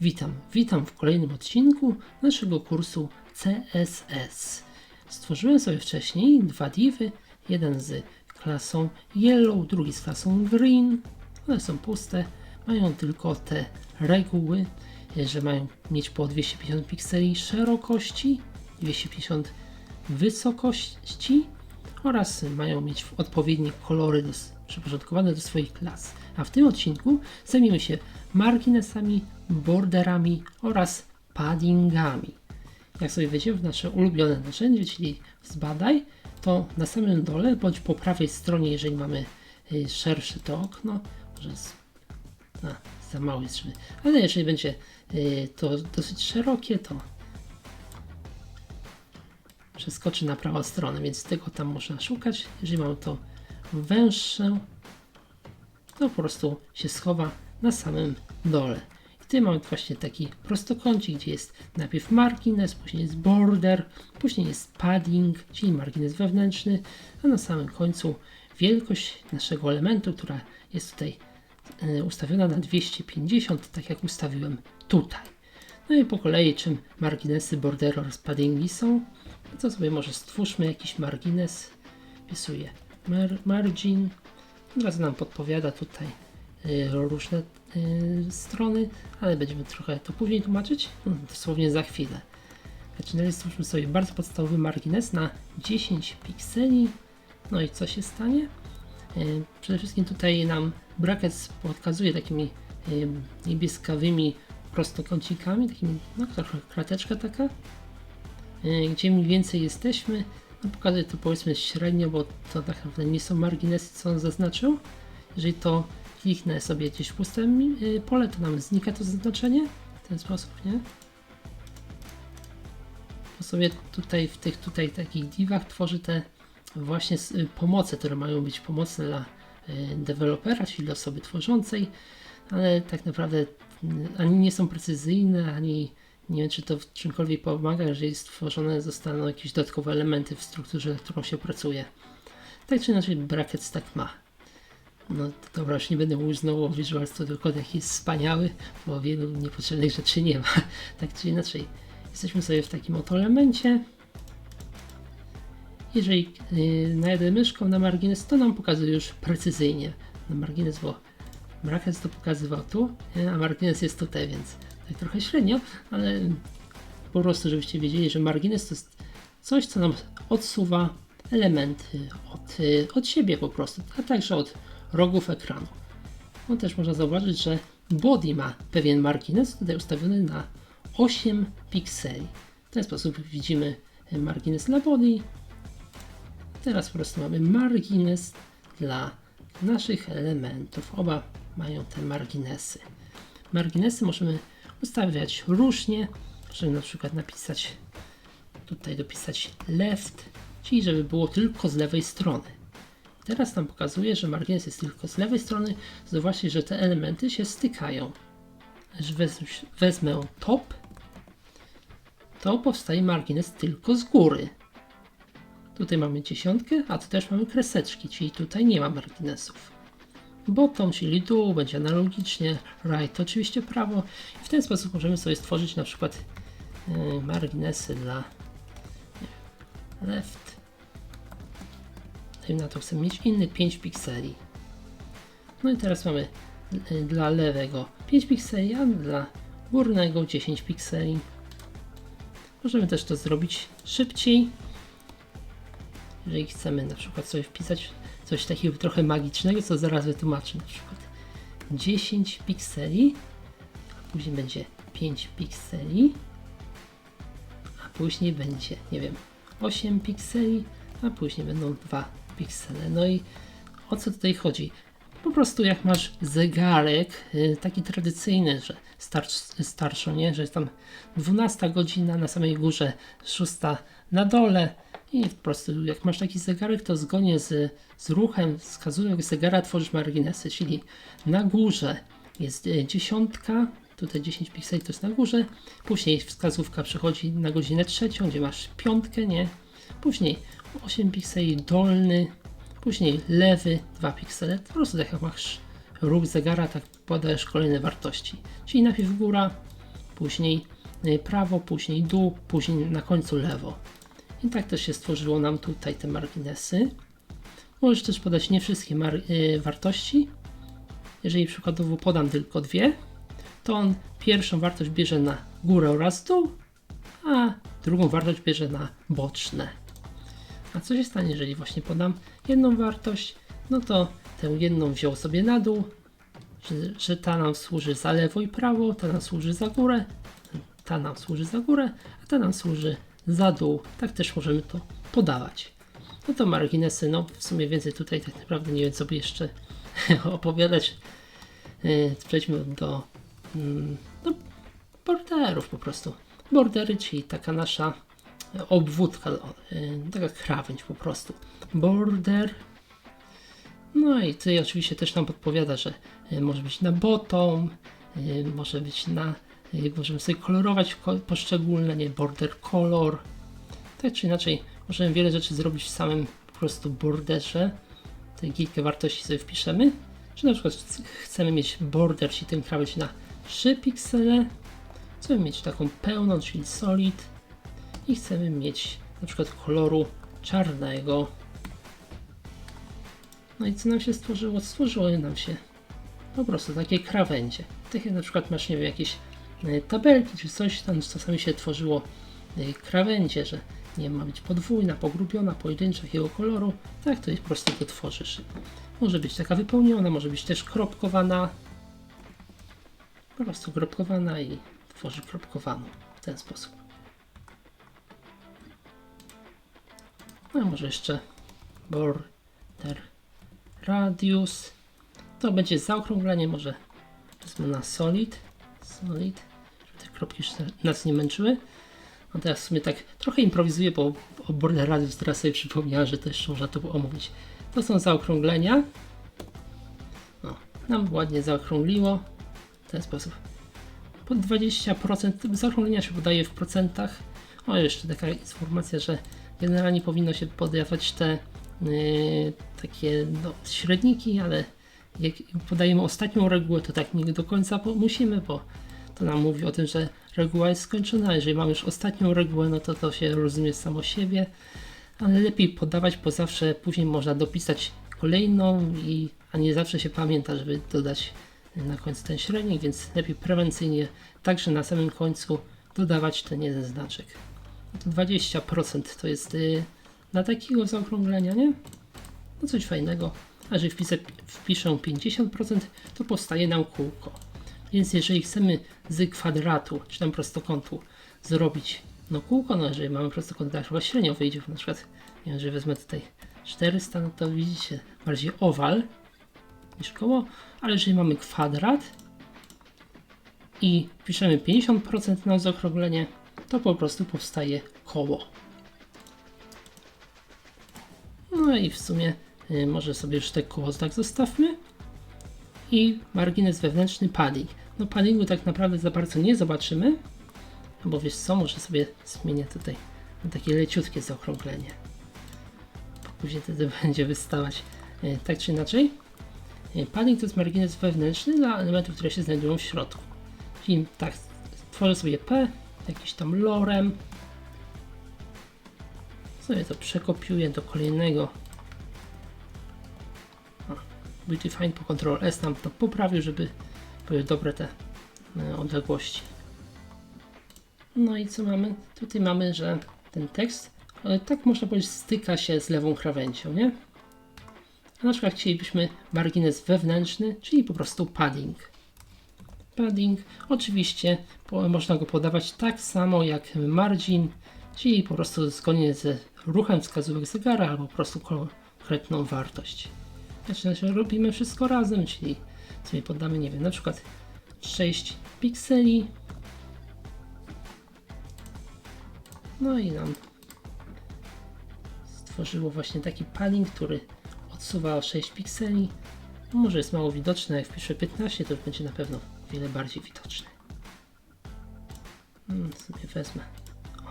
Witam, witam w kolejnym odcinku naszego kursu CSS. Stworzyłem sobie wcześniej dwa divy, jeden z klasą Yellow, drugi z klasą Green. One są puste, mają tylko te reguły, że mają mieć po 250 pikseli szerokości, 250 wysokości oraz mają mieć odpowiednie kolory do, przyporządkowane do swoich klas. A w tym odcinku zajmiemy się marginesami, borderami oraz paddingami. Jak sobie wejdziemy w nasze ulubione narzędzie, czyli zbadaj, to na samym dole bądź po prawej stronie, jeżeli mamy y, szersze to okno, może a, za mały jest, ale jeżeli będzie y, to dosyć szerokie, to przeskoczy na prawą stronę, więc tego tam można szukać. Jeżeli mamy to węższe, to po prostu się schowa na samym dole. I tutaj mamy właśnie taki prostokącik, gdzie jest najpierw margines, później jest border, później jest padding, czyli margines wewnętrzny, a na samym końcu wielkość naszego elementu, która jest tutaj e, ustawiona na 250, tak jak ustawiłem tutaj. No i po kolei, czym marginesy, bordery oraz paddingi są, no to sobie może stwórzmy jakiś margines. Wpisuję mar margin. Od razu nam podpowiada tutaj y, różne y, strony, ale będziemy trochę to później tłumaczyć, no, dosłownie za chwilę. Zaczynali stwórzmy sobie bardzo podstawowy margines na 10 pikseli. No i co się stanie? Y, Przede wszystkim tutaj nam brackets pokazuje takimi y, niebieskawymi prostokącikami, takimi, no trochę krateczka taka, y, gdzie mniej więcej jesteśmy. No pokazuję to powiedzmy średnio, bo to tak naprawdę nie są marginesy, co on zaznaczył. Jeżeli to kliknę sobie gdzieś w puste pole, to nam znika to zaznaczenie w ten sposób, nie? To sobie tutaj w tych tutaj takich divach tworzy te właśnie y, pomoce, które mają być pomocne dla y, dewelopera, czyli osoby tworzącej, ale tak naprawdę ani nie są precyzyjne, ani nie wiem, czy to w czymkolwiek pomaga, jeżeli stworzone zostaną jakieś dodatkowe elementy w strukturze, nad którą się pracuje. Tak czy inaczej, brackets tak ma. No dobra, już nie będę mówił znowu o Visual Studio Code, jaki jest wspaniały, bo wielu niepotrzebnych rzeczy nie ma. Tak czy inaczej, jesteśmy sobie w takim oto elemencie. Jeżeli yy, najadę myszką na margines, to nam pokazuje już precyzyjnie na margines, bo brackets to pokazywał tu, a margines jest tutaj, więc tak trochę średnio, ale po prostu, żebyście wiedzieli, że margines to jest coś, co nam odsuwa elementy od, od siebie po prostu, a także od rogów ekranu. No też można zauważyć, że body ma pewien margines, tutaj ustawiony na 8 pikseli. W ten sposób widzimy margines dla body. Teraz po prostu mamy margines dla naszych elementów. Oba mają te marginesy. Marginesy możemy ustawiać różnie. Możemy na przykład napisać, tutaj dopisać left, czyli żeby było tylko z lewej strony. Teraz nam pokazuje, że margines jest tylko z lewej strony. Zobaczcie, że te elementy się stykają. Wezmę, wezmę top, to powstaje margines tylko z góry. Tutaj mamy dziesiątkę, a tu też mamy kreseczki, czyli tutaj nie ma marginesów. Bottom, czyli dół, będzie analogicznie, right oczywiście prawo. I w ten sposób możemy sobie stworzyć na przykład yy, marginesy dla left. Dajmy na to chcemy mieć inny 5 pikseli. No i teraz mamy yy, dla lewego 5 pikseli, a dla górnego 10 pikseli. Możemy też to zrobić szybciej. Jeżeli chcemy na przykład sobie wpisać coś takiego trochę magicznego, co zaraz wytłumaczę. Na przykład 10 pikseli, a później będzie 5 pikseli, a później będzie, nie wiem, 8 pikseli, a później będą 2 piksele. No i o co tutaj chodzi? Po prostu jak masz zegarek, y, taki tradycyjny, że starsz, starszą, nie? Że jest tam 12 godzina na samej górze, 6 na dole i po prostu jak masz taki zegarek, to zgodnie z, z ruchem wskazówek zegara tworzysz marginesy, czyli na górze jest y, dziesiątka, tutaj 10 pikseli to jest na górze, później wskazówka przechodzi na godzinę trzecią, gdzie masz piątkę, nie? Później 8 pikseli dolny, później lewy 2 piksele, po prostu tak jak masz ruch zegara, tak podajesz kolejne wartości. Czyli najpierw góra, później y, prawo, później dół, później na końcu lewo. I tak też się stworzyło nam tutaj te marginesy. Możesz też podać nie wszystkie y, wartości. Jeżeli przykładowo podam tylko dwie, to on pierwszą wartość bierze na górę oraz dół, a drugą wartość bierze na boczne. A co się stanie, jeżeli właśnie podam jedną wartość? No to tę jedną wziął sobie na dół, że, że ta nam służy za lewo i prawo, ta nam służy za górę, ta nam służy za górę, a ta nam służy za dół. Tak też możemy to podawać. No to marginesy, no w sumie więcej tutaj tak naprawdę nie wiem co by jeszcze opowiadać. Yy, Przejdźmy do, mm, do borderów po prostu. Bordery, czyli taka nasza obwódka, yy, taka krawędź po prostu. Border. No i tutaj oczywiście też nam podpowiada, że y, może być na bottom, może być na, możemy sobie kolorować ko- poszczególne, nie, border color. Tak czy inaczej, możemy wiele rzeczy zrobić w samym po prostu borderze. Tutaj kilka wartości sobie wpiszemy. Czy na przykład ch- chcemy mieć border, czyli ten krawędź na 3 piksele. Chcemy mieć taką pełną, czyli solid. I chcemy mieć na przykład koloru czarnego. No i co nam się stworzyło? Stworzyło nam się po prostu takie krawędzie. Tak jak na przykład masz, nie wiem, jakieś tabelki czy coś, tam czasami się tworzyło e, krawędzie, że nie ma być podwójna, pogrubiona, pojedyncza jakiego koloru, tak to jest po prostu to tworzysz. Może być taka wypełniona, może być też kropkowana. Po prostu kropkowana i tworzy kropkowaną w ten sposób. No a może jeszcze border radius. To będzie zaokrąglenie, może wezmę na solid. Solid, te kropki już nas nie męczyły. No teraz w sumie tak trochę improwizuję, bo o border radius teraz sobie przypomniałem, że też można to omówić. To są zaokrąglenia. O, nam ładnie zaokrągliło w ten sposób. Po 20% zaokrąglenia się podaje w procentach. O, jeszcze taka informacja, że generalnie powinno się podawać te yy, takie no, średniki, ale jak podajemy ostatnią regułę, to tak nie do końca musimy, bo to nam mówi o tym, że reguła jest skończona. Jeżeli mamy już ostatnią regułę, no to to się rozumie samo siebie, ale lepiej podawać, bo zawsze później można dopisać kolejną, i, a nie zawsze się pamięta, żeby dodać na końcu ten średnik, więc lepiej prewencyjnie, także na samym końcu dodawać ten jeden znaczek. No to 20% to jest y, dla takiego zaokrąglenia, nie? No coś fajnego. A jeżeli wpisę, wpiszę 50%, to powstaje nam kółko. Więc jeżeli chcemy z kwadratu, czy tam prostokątu zrobić no kółko, no jeżeli mamy prostokąt, to chyba średnio wyjdzie, na przykład, nie wiem, że wezmę tutaj 400, no to widzicie, bardziej owal niż koło, ale jeżeli mamy kwadrat i piszemy 50% na zaokrąglenie, to po prostu powstaje koło. No i w sumie może sobie już te koło tak zostawmy. I margines wewnętrzny padding. No paddingu tak naprawdę za bardzo nie zobaczymy. Bo wiesz co, może sobie zmienię tutaj na takie leciutkie zaokrąglenie. Później wtedy będzie wystawać y, tak czy inaczej. Y, Padding to jest margines wewnętrzny dla elementów, które się znajdują w środku. Czyli tak, tworzę sobie P, jakiś tam lorem. Sobie to przekopiuję do kolejnego. O, Beautify po Ctrl S tam to poprawił, żeby były dobre te e, odległości. No i co mamy? Tutaj mamy, że ten tekst, e, tak można powiedzieć, styka się z lewą krawędzią, nie? A na przykład chcielibyśmy margines wewnętrzny, czyli po prostu padding. Padding, oczywiście można go podawać tak samo jak margin, czyli po prostu zgodnie ze ruchem wskazówek zegara albo po prostu konkretną wartość. Znaczy, robimy wszystko razem, czyli sobie podamy, nie wiem, na przykład 6 pikseli. No i nam stworzyło właśnie taki padding, który odsuwa o 6 pikseli. Może jest mało widoczne, jak wpiszę 15, to będzie na pewno o wiele bardziej widoczny. Hmm, sobie wezmę. O.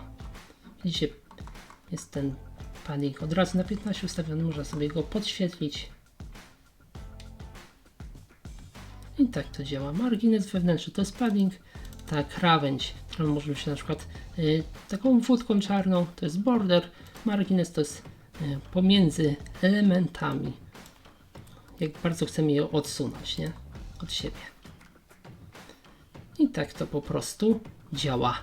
Widzicie, jest ten padding od razu na 15 ustawiony, można sobie go podświetlić. Tak to działa. Margines wewnętrzny to jest padding, ta krawędź, którą możemy się na przykład y, taką wódką czarną, to jest border, margines to jest y, pomiędzy elementami. Jak bardzo chcemy je odsunąć, nie? Od siebie. I tak to po prostu działa.